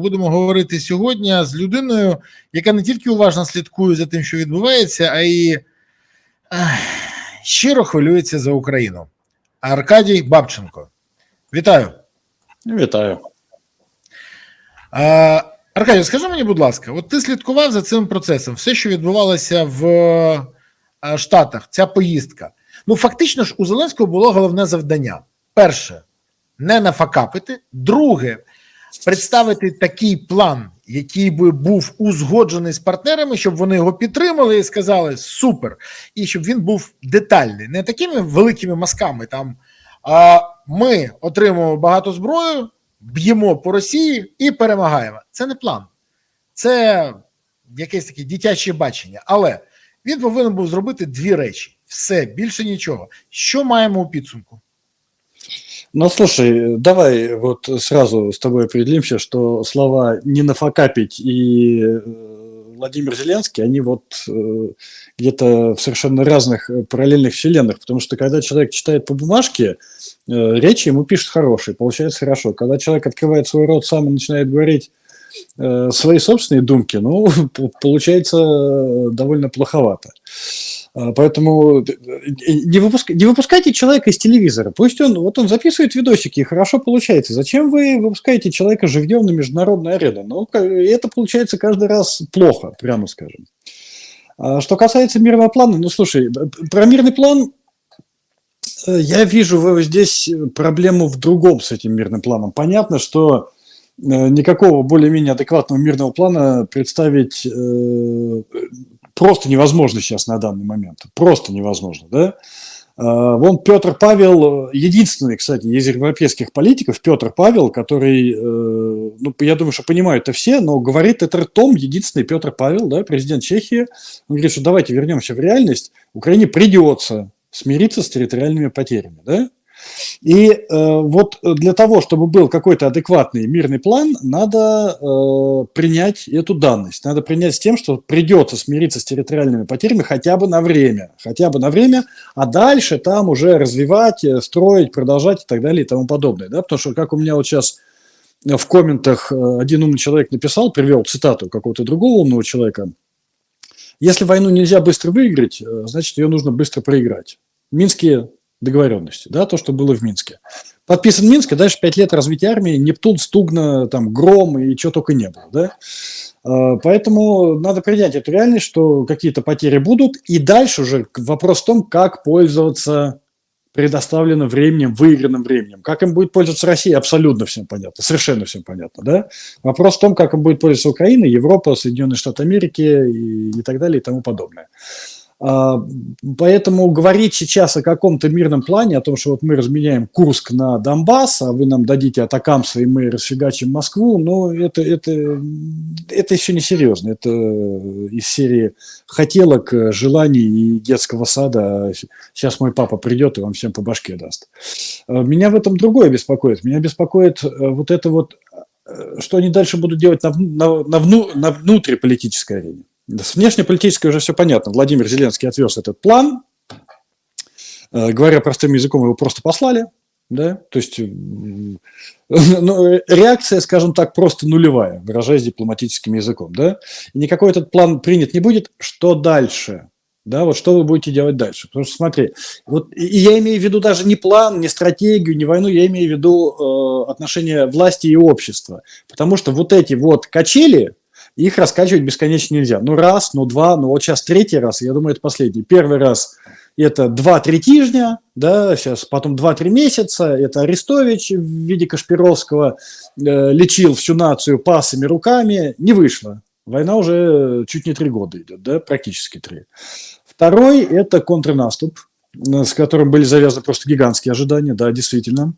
Будемо говорити сьогодні з людиною, яка не тільки уважно слідкує за тим, що відбувається, а й щиро хвилюється за Україну. Аркадій Бабченко. Вітаю. Вітаю. А, Аркадій, скажи мені, будь ласка, от ти слідкував за цим процесом, все, що відбувалося в Штатах, ця поїздка. Ну, фактично ж, у Зеленського було головне завдання: перше, не нафакапити, друге, представити такий план, який би був узгоджений з партнерами, щоб вони його підтримали і сказали супер, і щоб він був детальний, не такими великими мазками. Там а ми отримуємо багато зброї, б'ємо по Росії і перемагаємо. Це не план, це якесь таке дитяче бачення. Але він повинен був зробити дві речі: все більше нічого. Що маємо у підсумку? Ну, слушай, давай вот сразу с тобой определимся, что слова «не нафакапить» и э, Владимир Зеленский, они вот э, где-то в совершенно разных э, параллельных вселенных, потому что когда человек читает по бумажке, речи ему пишет хорошие, получается хорошо. Когда человек открывает свой рот сам и начинает говорить э, свои собственные думки, ну, получается э, довольно плоховато. А, Поэтому э, не, выпуск- не выпускайте человека из телевизора. Пусть он, вот он записывает видосики, и хорошо получается. Зачем вы выпускаете человека живьем на международную арену? Ну, это получается каждый раз плохо, прямо скажем. А Что касается мирного плана, ну, слушай, про мирный план я вижу здесь проблему в другом с этим мирным планом. Понятно, что никакого более-менее адекватного мирного плана представить э, просто невозможно сейчас на данный момент. Просто невозможно, да? А, Вон Петр Павел, э, единственный, кстати, из европейских политиков, Петр Павел, который, э, ну, я думаю, что понимают это все, но говорит это ртом единственный Петр Павел, да, президент Чехии. Он говорит, что давайте вернемся в реальность, Украине придется смириться с территориальными потерями, да? И э, вот для того, чтобы был какой-то адекватный мирный план, надо э, принять эту данность. Надо принять с тем, что придется смириться с территориальными потерями хотя бы на время. Хотя бы на время, а дальше там уже развивать, э, строить, продолжать и так далее и тому подобное. Да? Потому что, как у меня вот сейчас в комментах э, один умный человек написал, привел цитату какого-то другого умного человека. Если войну нельзя быстро выиграть, э, значит, ее нужно быстро проиграть. Минские договоренности, да, то, что было в Минске. Подписан Минск, и дальше пять лет развития армии, Нептун, Стугна, там, Гром и чего только не было, да. А, Поэтому надо принять эту реальность, что какие-то потери будут, и дальше уже вопрос в том, как пользоваться предоставленным временем, выигранным временем. Как им будет пользоваться Россия, абсолютно всем понятно, совершенно всем понятно, да. Вопрос в том, как им будет пользоваться Украина, Европа, Соединенные Штаты Америки и, и так далее и тому подобное. Поэтому говорить сейчас о каком-то мирном плане, о том, что вот мы разменяем Курск на Донбасс, а вы нам дадите атакамсы, и мы расфигачим Москву, ну, это, это, это еще не серьезно. Это из серии хотелок, желаний и детского сада. Сейчас мой папа придет и вам всем по башке даст. Меня в этом другое беспокоит. Меня беспокоит э, вот это вот, э, что они дальше будут делать на, на, на, вну- на внутриполитической арене. С внешнеполитической уже все понятно. Владимир Зеленский отвез этот план. Э, Говоря простым языком, его просто послали. Да? То есть м, ну, э, реакция, скажем так, просто нулевая, выражаясь дипломатическим языком. Да? И никакой этот план принят не будет. Что дальше? Да, вот что вы будете делать дальше? Потому что смотри, вот и я имею в виду даже не план, не стратегию, не войну, я имею в виду э, отношения власти и общества. Потому что вот эти вот качели, их раскачивать бесконечно нельзя. Ну, раз, ну, два, ну, вот сейчас третий раз, я думаю, это последний. Первый раз это 2-3 тижня, да, сейчас потом 2-3 месяца, это Арестович в виде Кашпировского э, лечил всю нацию пасами руками, не вышло. Война уже чуть не три года идет, да, практически три. Второй – это контрнаступ, э, с которым были завязаны просто гигантские ожидания, да, действительно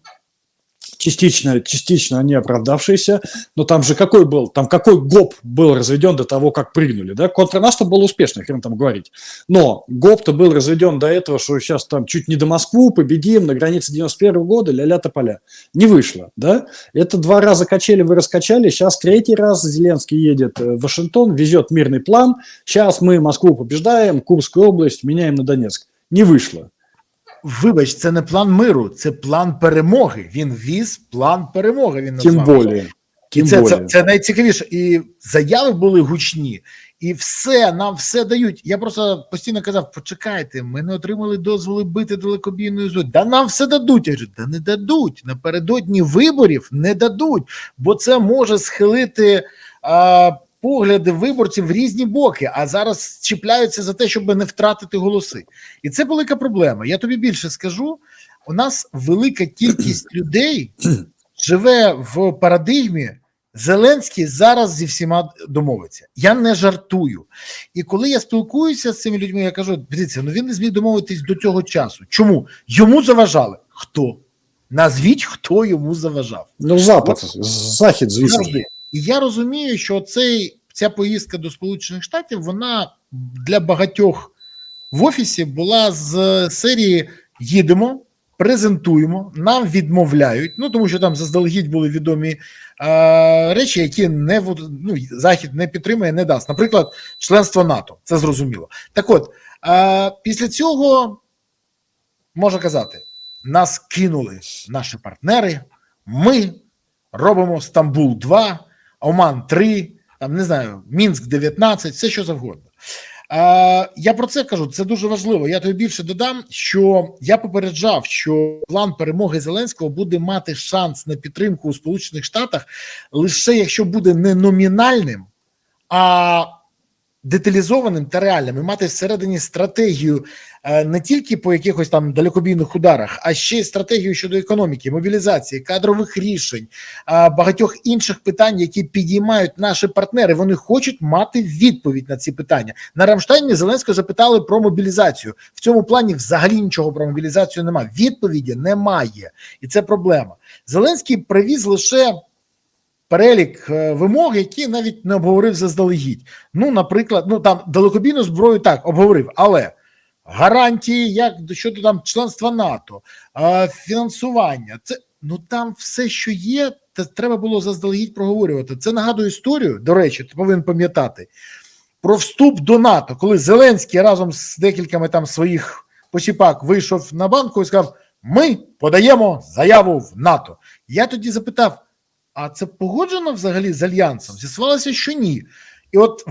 частично, частично они оправдавшиеся, но там же какой был, там какой ГОП был разведен до того, как прыгнули, да, контрнаступ был успешный, хрен там говорить, но ГОП-то был разведен до этого, что сейчас там чуть не до Москву победим, на границе 91 года, ля-ля тополя, не вышло, да, это два раза качели вы раскачали, сейчас третий раз Зеленский едет в Вашингтон, везет мирный план, сейчас мы Москву побеждаем, Курскую область меняем на Донецк, не вышло, Вибач, це не план миру, це план перемоги. Він віз план перемоги. Він тем назвав. более. І це, це, це найцікавіше. І заяви були гучні, і все нам все дають. Я просто постійно казав: почекайте, ми не отримали дозволи бити далекобійною зброєю. Да нам все дадуть. Я кажу, да не дадуть. Напередодні виборів не дадуть, бо це може схилити а, погляди виборців в різні боки. А зараз чіпляються за те, щоб не втратити голоси. І це велика проблема. Я тобі більше скажу: у нас велика кількість людей живе в парадигмі. Зеленський зараз зі всіма домовиться. Я не жартую. І коли я спілкуюся з цими людьми, я кажу: дивіться, ну він не зміг домовитись до цього часу. Чому? Йому заважали? Хто? Назвіть, хто йому заважав. Ну, Запад, Захід, звісно. Завжди. І я розумію, що цей, ця поїздка до Сполучених Штатів вона для багатьох в офісі була з серії їдемо, презентуємо, нам відмовляють. Ну тому що там заздалегідь були відомі е, речі, які не ну, захід не підтримує, не дасть. Наприклад, членство НАТО. Це зрозуміло. Так от е, після цього можна казати, нас кинули наші партнери. Ми робимо Стамбул 2, Оман 3, там не знаю, Мінськ 19, все що завгодно. Я про це кажу. Це дуже важливо. Я тобі більше додам, що я попереджав, що план перемоги Зеленського буде мати шанс на підтримку у Сполучених Штатах лише якщо буде не номінальним, а деталізованим та реальним і мати всередині стратегію е, не тільки по якихось там далекобійних ударах, а ще й стратегію щодо економіки, мобілізації, кадрових рішень, багатьох інших питань, які підіймають наші партнери. Вони хочуть мати відповідь на ці питання. На Рамштайні Зеленського запитали про мобілізацію. В цьому плані взагалі нічого про мобілізацію немає. Відповіді немає, і це проблема. Зеленський привіз лише. Перелік е, вимог, які навіть не обговорив заздалегідь. Ну, наприклад, ну там далекобійну зброю так обговорив, але гарантії, як щодо там членства НАТО, е, фінансування, це ну там все, що є, це треба було заздалегідь проговорювати. Це нагадує історію. До речі, ти повинен пам'ятати про вступ до НАТО, коли Зеленський разом з декількома там своїх посіпак вийшов на банку і сказав: Ми подаємо заяву в НАТО. Я тоді запитав. А це погоджено взагалі з альянсом? З'ясувалося, що ні. І от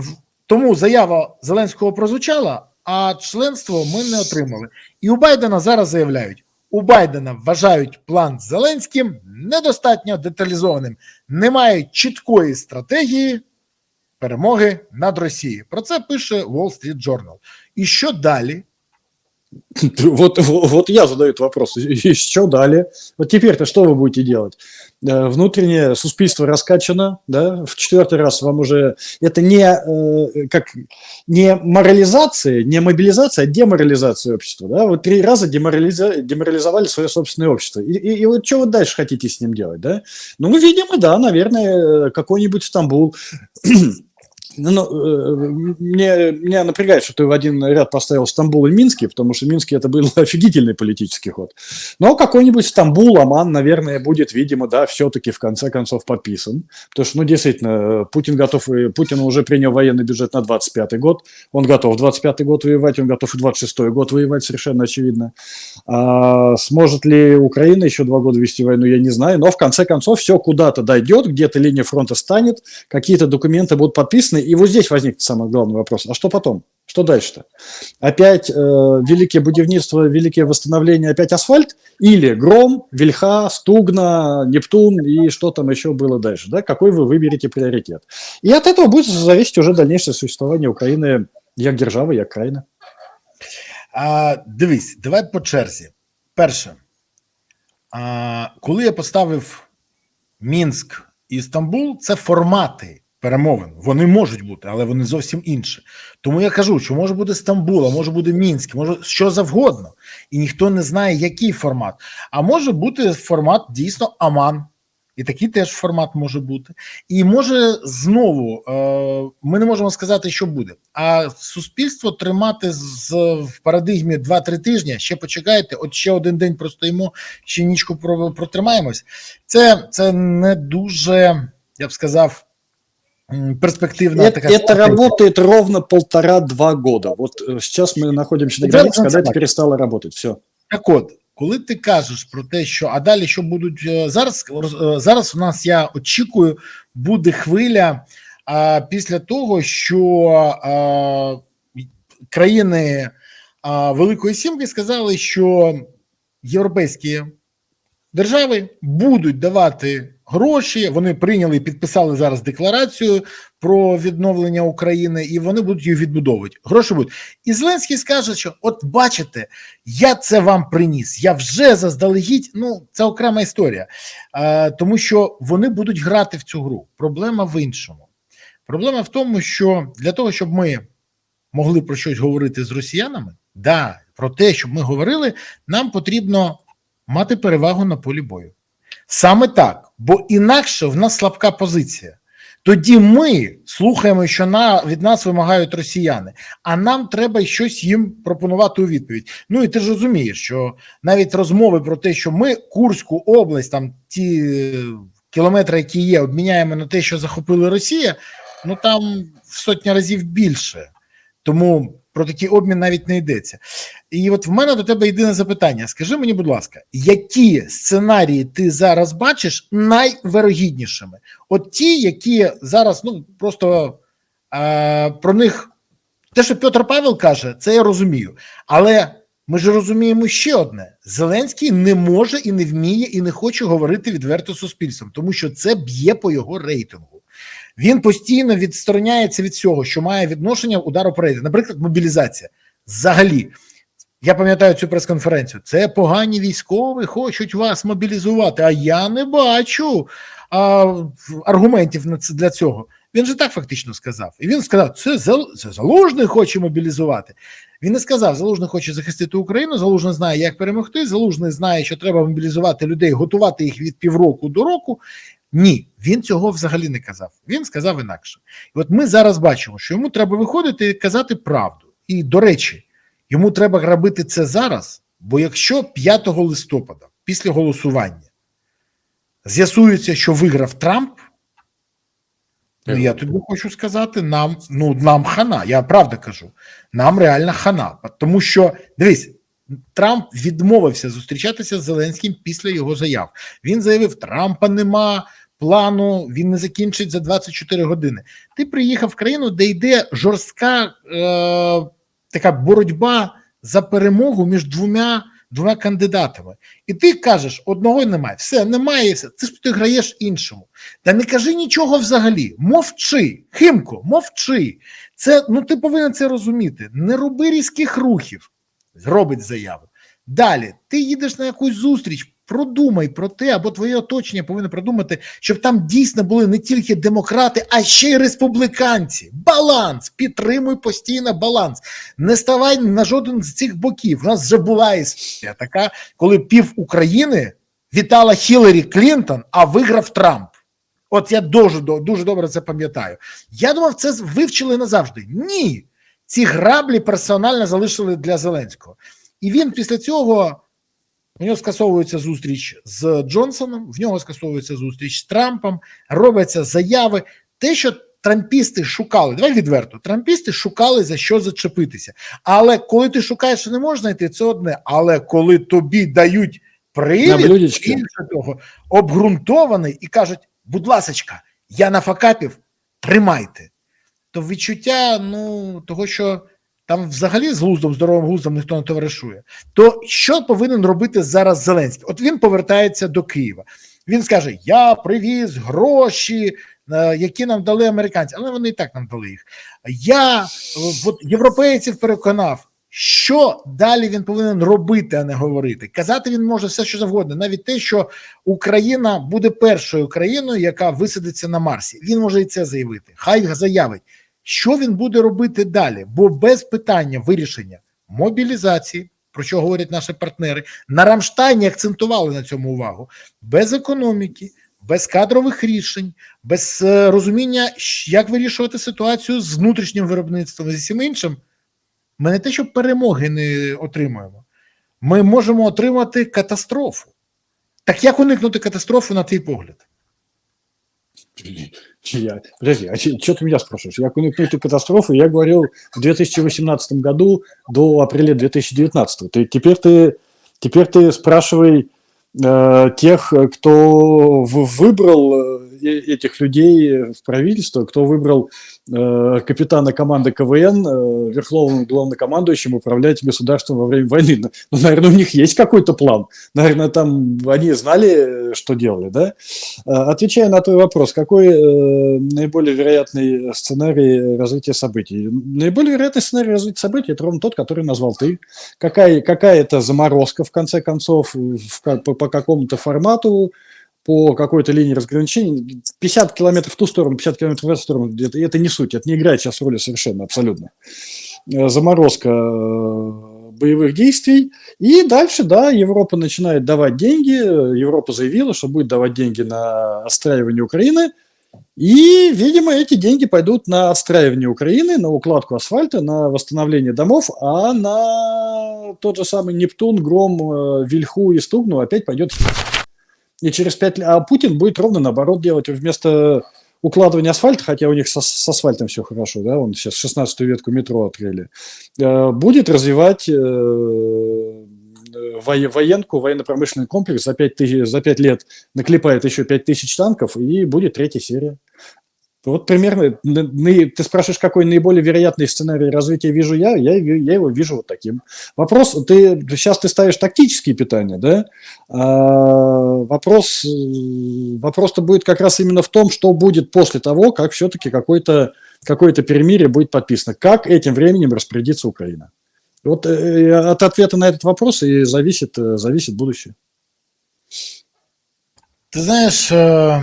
тому заява Зеленського прозвучала, а членство ми не отримали. І у Байдена зараз заявляють: у Байдена вважають план з Зеленським недостатньо деталізованим, немає чіткої стратегії перемоги над Росією. Про це пише Wall Street Journal. І що далі? Вот, вот, я задаю этот вопрос. И, что далее? Вот теперь-то что вы будете делать? Э, Внутреннее суспильство раскачано, да, в четвертый раз вам уже... Это не, э, как, не морализация, не мобилизация, а деморализация общества, да? Вот три раза деморализа- деморализовали свое собственное общество. И, и, и вот что вы дальше хотите с ним делать, да? Ну, видимо, да, наверное, какой-нибудь Стамбул Ну, ну, э, мне, меня напрягает, что ты в один ряд поставил Стамбул и Минский, потому что Минский это был офигительный политический ход. Но какой-нибудь Стамбул, Оман, наверное, будет, видимо, да, все-таки в конце концов подписан. Потому что, ну, действительно, Путин готов, и Путин уже принял военный бюджет на 25 год, он готов 25 год воевать, он готов и 26 год воевать, совершенно очевидно. А сможет ли Украина еще два года вести войну, я не знаю, но в конце концов все куда-то дойдет, где-то линия фронта станет, какие-то документы будут подписаны, и вот здесь возникнет самый главный вопрос, а что потом? Что дальше-то? Опять э, великие будівництво, великие восстановление, опять асфальт? Или Гром, Вильха, Стугна, Нептун и что там еще было дальше? Да? Какой вы выберете приоритет? И от этого будет зависеть уже дальнейшее существование Украины як держави, як країни. А, дивись, давай по черзі. Перше, а, коли я поставив Мінськ і Стамбул, це формати Перемовин. Вони можуть бути, але вони зовсім інші. Тому я кажу, що може бути Стамбул, а може бути Мінськ, може що завгодно, і ніхто не знає, який формат. А може бути формат дійсно Аман. І такий теж формат може бути. І може знову е, ми не можемо сказати, що буде. А суспільство тримати з в парадигмі 2-3 тижні. Ще почекайте, от ще один день простоїмо, ще нічку про- протримаємось. Це, це не дуже, я б сказав, м, перспективна Это, така это стратегія. работает ровно полтора-два года. Вот э, сейчас мы находимся на Да, границе, да, когда это так. перестало работать. Все. Так от, коли ти кажеш про те, що а далі що будуть е, зараз, роз- е, зараз у нас я очікую, буде хвиля а, після того, що а, країни а, Великої Сімки сказали, що європейські держави будуть давати гроші. Вони прийняли і підписали зараз декларацію про відновлення України, і вони будуть її відбудовувати. Гроші будуть. І Зеленський скаже, що от бачите, я це вам приніс. Я вже заздалегідь. Ну це окрема історія, е, тому що вони будуть грати в цю гру. Проблема в іншому. Проблема в тому, що для того, щоб ми могли про щось говорити з росіянами, да, про те, щоб ми говорили, нам потрібно мати перевагу на полі бою. Саме так, бо інакше в нас слабка позиція. Тоді ми слухаємо, що на, від нас вимагають росіяни, а нам треба щось їм пропонувати у відповідь. Ну і ти ж розумієш, що навіть розмови про те, що ми Курську область, там ті кілометри, які є, обміняємо на те, що захопили Росія, ну там в сотні разів більше. Тому про такий обмін навіть не йдеться. І от в мене до тебе єдине запитання: скажи мені, будь ласка, які сценарії ти зараз бачиш найвирогіднішими? От ті, які зараз ну просто е, про них те, що Петр Павел каже, це я розумію. Але ми ж розуміємо ще одне: Зеленський не може і не вміє, і не хоче говорити відверто з суспільством, тому що це б'є по його рейтингу. Він постійно відстороняється від всього, що має відношення удару по рейтингу. Наприклад, мобілізація. Взагалі, я пам'ятаю цю прес-конференцію. Це погані військові хочуть вас мобілізувати, а я не бачу а, аргументів для цього. Він же так фактично сказав. І він сказав: це Залужний хоче мобілізувати. Він не сказав, Залужний хоче захистити Україну, Залужний знає, як перемогти. Залужний знає, що треба мобілізувати людей, готувати їх від півроку до року. Ні, він цього взагалі не казав. Він сказав інакше. І от ми зараз бачимо, що йому треба виходити і казати правду. І до речі, йому треба робити це зараз, бо якщо 5 листопада, після голосування, з'ясується, що виграв Трамп. Ну, я тобі хочу сказати, нам ну нам хана. Я правда кажу, нам реально хана. Тому що дивись, Трамп відмовився зустрічатися з Зеленським після його заяв. Він заявив: Трампа нема плану, він не закінчить за 24 години. Ти приїхав в країну, де йде жорстка е, така боротьба за перемогу між двома. Двома кандидатами, і ти кажеш, одного немає, все немає, все. Це ж ти граєш іншому. Та не кажи нічого взагалі. Мовчи, Химко, мовчи. Це ну ти повинен це розуміти. Не роби різких рухів. Зробить заяву. Далі ти їдеш на якусь зустріч. Продумай про те, або твоє оточення повинно продумати, щоб там дійсно були не тільки демократи, а ще й республіканці. Баланс, підтримуй постійно баланс. Не ставай на жоден з цих боків. У нас вже була історія така, коли пів України вітала Хіларі Клінтон, а виграв Трамп. От я дуже дуже добре це пам'ятаю. Я думав, це вивчили назавжди. Ні, ці граблі персонально залишили для Зеленського. І він після цього у нього скасовується зустріч з Джонсоном, в нього скасовується зустріч з Трампом, робляться заяви. Те, що трампісти шукали, давай відверто, трампісти шукали за що зачепитися. Але коли ти шукаєш, що не можна знайти, це одне. Але коли тобі дають На привід, більше того, обґрунтований і кажуть, будь ласочка, я нафакапів, тримайте. То відчуття ну, того, що там взагалі з глуздом, здоровим глуздом ніхто не товаришує. То що повинен робити зараз Зеленський? От він повертається до Києва. Він скаже: Я привіз гроші, е, які нам дали американці, але вони і так нам дали їх. Я е, от, європейців переконав. Що далі він повинен робити, а не говорити? Казати він може все, що завгодно, навіть те, що Україна буде першою країною, яка висадиться на Марсі. Він може і це заявити. Хай заявить, що він буде робити далі, бо без питання вирішення мобілізації, про що говорять наші партнери, на Рамштайні акцентували на цьому увагу, без економіки, без кадрових рішень, без е, розуміння, як вирішувати ситуацію з внутрішнім виробництвом і з всім іншим. Ми не те, що перемоги не отримуємо, ми можемо отримати катастрофу. Так як уникнути катастрофи, на твій погляд? Я, подожди, а что ты меня спрашиваешь? Я уникнуть катастрофу, я говорил в 2018 году до апреля 2019. Ты, теперь, ты, теперь ты спрашивай э, тех, кто выбрал э, э, этих людей в правительство, кто выбрал э, капитана команды КВН э, верховным главнокомандующим управлять государством во время войны. Ну, ну, наверное, у них есть какой-то план. Наверное, там они знали, э, что делали, да? Э, Отвечая на твой вопрос, какой наиболее вероятный сценарий развития событий? Наиболее вероятный сценарий развития событий – это ровно тот, который назвал ты. Какая, какая это заморозка, в конце концов, в по, по какому-то формату, по какой-то линии разграничения. 50 километров в ту сторону, 50 километров в эту сторону, это, это не суть, это не играет сейчас роли совершенно, абсолютно. Э, Заморозка э, боевых действий. И дальше, да, Европа начинает давать деньги. Европа заявила, что будет давать деньги на отстраивание Украины. И, видимо, эти деньги пойдут на отстраивание Украины, на укладку асфальта, на восстановление домов, а на тот же самый Нептун, Гром, э, Вильху и Стугну опять пойдет и через пять лет... А Путин будет ровно наоборот делать. Вместо укладывания асфальта, хотя у них со- с асфальтом все хорошо, да, он сейчас 16-ю ветку метро открыли, э, будет развивать э, военку, военно-промышленный комплекс за 5, тысяч, за 5 лет наклепает еще 5 тысяч танков, и будет третья серия. Вот примерно, ты спрашиваешь, какой наиболее вероятный сценарий развития вижу я, я, я его вижу вот таким. Вопрос, ты сейчас ты ставишь тактические питания, да? А, вопрос, э, вопрос-то будет как раз именно в том, что будет после того, как все-таки какое-то какое перемирие будет подписано. Как этим временем распорядится Украина? Вот э, от ответа на этот вопрос и зависит, э, зависит будущее. Ти знаєш, е,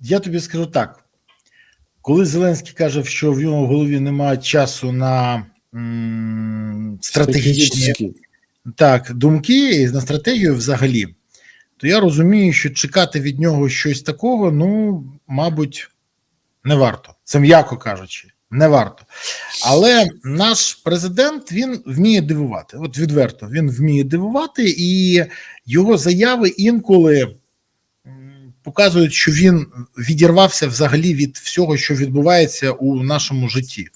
я тобі скажу так: коли Зеленський каже, що в його голові немає часу на м, стратегічні так, думки і на стратегію взагалі, то я розумію, що чекати від нього щось такого, ну, мабуть, не варто. Це м'яко кажучи, не варто. Але наш президент він вміє дивувати. От відверто, він вміє дивувати, і його заяви інколи показують, що він відірвався взагалі від всього, що відбувається у нашому житті.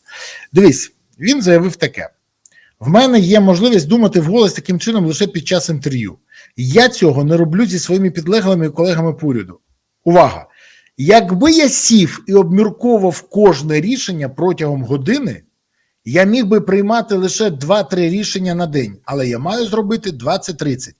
Дивись, він заявив таке: в мене є можливість думати вголос таким чином лише під час інтерв'ю. Я цього не роблю зі своїми підлеглими і колегами по уряду. Увага! Якби я сів і обмірковував кожне рішення протягом години, я міг би приймати лише 2-3 рішення на день, але я маю зробити 20-30,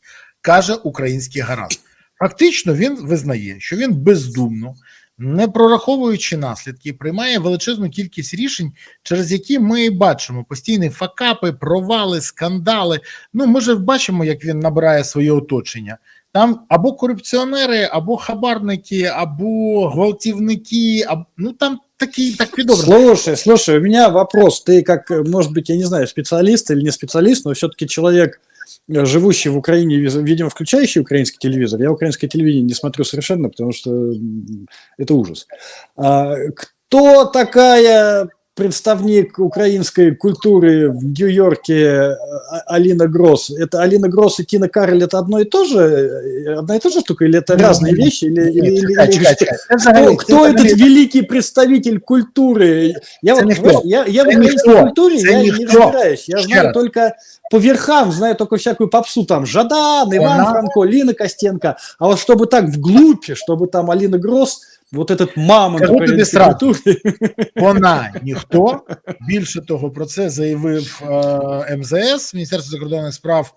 каже український гарант. Фактично, він визнає, що він бездумно, не прораховуючи наслідки, приймає величезну кількість рішень, через які ми бачимо постійні факапи, провали, скандали. Ну, ми ж бачимо, як він набирає своє оточення. Там або корупціонери, або хабарники, або гвалтівники, або, ну там такі так підобре. Слушай, слушай, у меня вопрос. Ты как, э, может быть, я не знаю, специалист или не специалист, но все-таки человек, э, живущий в Украине, видимо, включающий украинский телевизор. Я украинское телевидение не смотрю совершенно, потому что это ужас. Кто такая представник украинской культуры в Нью-Йорке э, А- Алина Гросс? Это Алина Гросс и Тина Кароль это одно и то же? Э, Одна и та же штука? Или это Ну, разные вещи? Или, или- Ні, или- чекай, или чекай, что? чекай. Це взагалі- Кто, це кто взагалі- этот великий представитель культуры? Я, Это вот, никто. знаешь, я, я в Это украинской никто. культуре Это я не никто. разбираюсь. Я Еще знаю раз. только по верхам, знаю только всякую попсу, там, Жадан, Иван Она- Франко, Лина Костенко. А вот чтобы так вглубь, чтобы там Алина Гросс, вот этот мамонт тобі сразу. Вона ніхто. Більше того, про це заявив е, МЗС, Міністерство закордонних справ.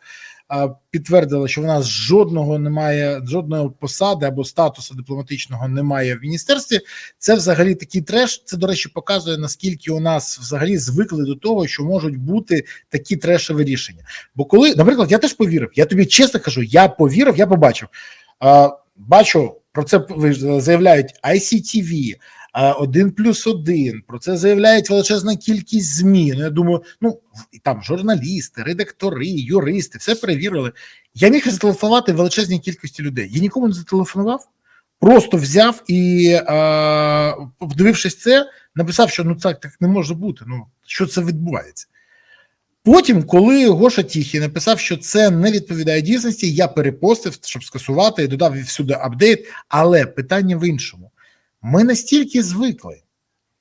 е, Підтвердило, що в нас жодного немає, жодної посади або статусу дипломатичного немає в міністерстві. Це взагалі такий треш. Це, до речі, показує наскільки у нас взагалі звикли до того, що можуть бути такі трешові рішення. Бо коли, наприклад, я теж повірив, я тобі чесно кажу, я повірив, я побачив. Е, Бачу, про це заявляють ICTV, один плюс один. Про це заявляють величезна кількість ЗМІ. Ну, я думаю, ну там журналісти, редактори, юристи, все перевірили. Я міг зателефонувати величезній кількості людей. Я нікому не зателефонував, просто взяв і, а, подивившись це, написав, що ну так, так не може бути. Ну що це відбувається. Потім, коли Гоша Тіхій написав, що це не відповідає дійсності, я перепостив, щоб скасувати і додав всюди апдейт. Але питання в іншому: ми настільки звикли,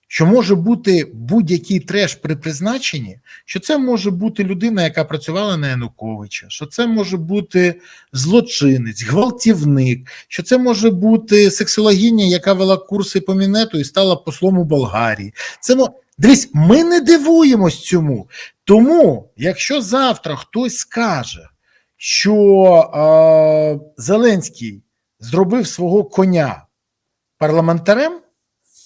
що може бути будь-який треш при призначенні, що це може бути людина, яка працювала на Януковича, що це може бути злочинець, гвалтівник, що це може бути сексологиня, яка вела курси по мінету і стала послом у Болгарії. Це дивись, ми не дивуємось цьому. Тому, якщо завтра хтось скаже, що е, Зеленський зробив свого коня парламентарем,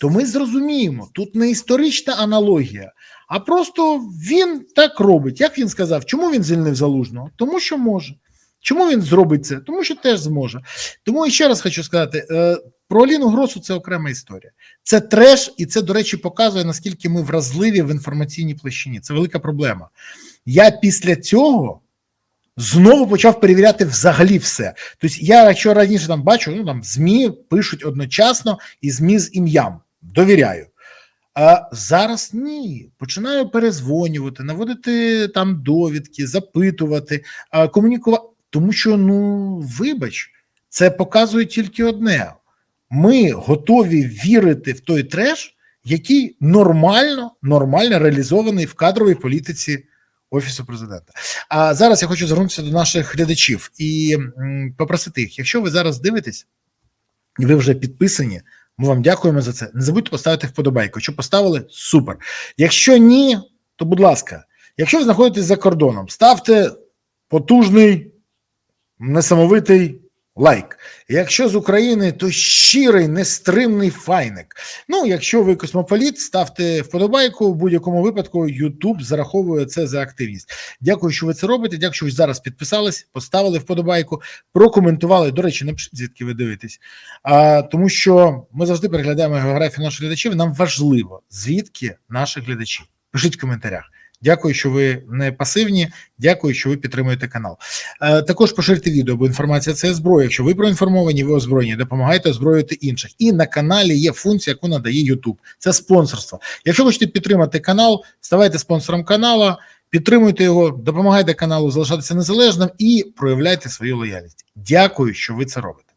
то ми зрозуміємо, тут не історична аналогія, а просто він так робить. Як він сказав, чому він звільнив залужного? Тому що може. Чому він зробить це? Тому що теж зможе. Тому ще раз хочу сказати: е, про Аліну Гросу це окрема історія. Це треш, і це, до речі, показує, наскільки ми вразливі в інформаційній площині. Це велика проблема. Я після цього знову почав перевіряти взагалі все. Тобто, я, якщо раніше там бачу, ну там ЗМІ пишуть одночасно і ЗМІ з ім'ям. Довіряю. А зараз ні. Починаю перезвонювати, наводити там довідки, запитувати, комунікувати. Тому що, ну, вибач, це показує тільки одне: ми готові вірити в той треш, який нормально, нормально реалізований в кадровій політиці Офісу президента. А зараз я хочу звернутися до наших глядачів і попросити їх, якщо ви зараз дивитесь і ви вже підписані, ми вам дякуємо за це. Не забудьте поставити вподобайку. Якщо поставили, супер. Якщо ні, то будь ласка, якщо ви знаходитесь за кордоном, ставте потужний, несамовитий лайк. Якщо з України, то щирий, нестримний файник. Ну, якщо ви космополіт, ставте вподобайку. В будь-якому випадку YouTube зараховує це за активність. Дякую, що ви це робите. Дякую, що ви зараз підписались, поставили вподобайку, прокоментували. До речі, напишіть, звідки ви дивитесь. А, тому що ми завжди переглядаємо географію наших глядачів. Нам важливо, звідки наші глядачі. Пишіть в коментарях. Дякую, що ви не пасивні. Дякую, що ви підтримуєте канал. Е, також поширте відео, бо інформація це зброя. Якщо ви проінформовані, ви озброєні, допомагайте озброїти інших. І на каналі є функція, яку надає YouTube. Це спонсорство. Якщо хочете підтримати канал, ставайте спонсором каналу, підтримуйте його, допомагайте каналу залишатися незалежним і проявляйте свою лояльність. Дякую, що ви це робите.